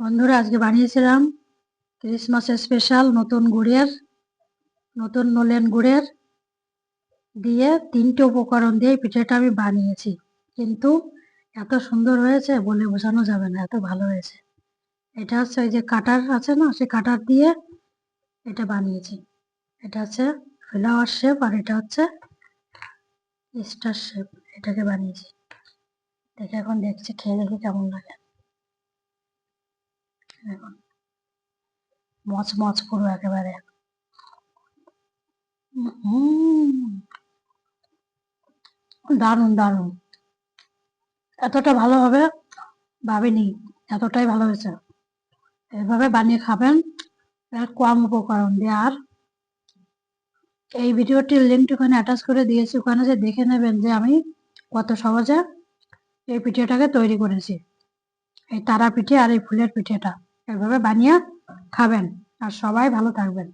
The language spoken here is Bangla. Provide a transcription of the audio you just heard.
বন্ধুরা, আজকে বানিয়েছিলাম ক্রিসমাসের স্পেশাল নতুন গুড়ের, নতুন নলেন গুড়ের দিয়ে তিনটে উপকরণ দিয়ে পিঠেটা আমি বানিয়েছি। কিন্তু এত সুন্দর হয়েছে বলে বোঝানো যাবে না, এত ভালো হয়েছে। এটা হচ্ছে ওই যে কাটার আছে না সে কাটার দিয়ে এটা বানিয়েছি। এটা হচ্ছে ফ্লাওয়ার শেপ আর এটা হচ্ছে স্টার শেপ এটাকে বানিয়েছি। দেখে এখন দেখছি, খেয়ে দেখি কেমন লাগে। দেখুন মচ মচ পুরো একেবারে। উম, দারুণ দারুণ। এতটা ভালো হবে ভাবিনি এতটাই ভালো হয়েছে। এভাবে বানিয়ে খাবেন কম উপকরণ দিয়ে। আর এই ভিডিওটির লিঙ্কটি ওখানে অ্যাটাচ করে দিয়েছি ওখানে যে দেখে নেবেন যে আমি কত সহজে এই পিঠেটাকে তৈরি করেছি। এই তারা পিঠে আর এই ফুলের পিঠেটা। এভাবে বানিয়ে খাবেন। আর সবাই ভালো থাকবেন।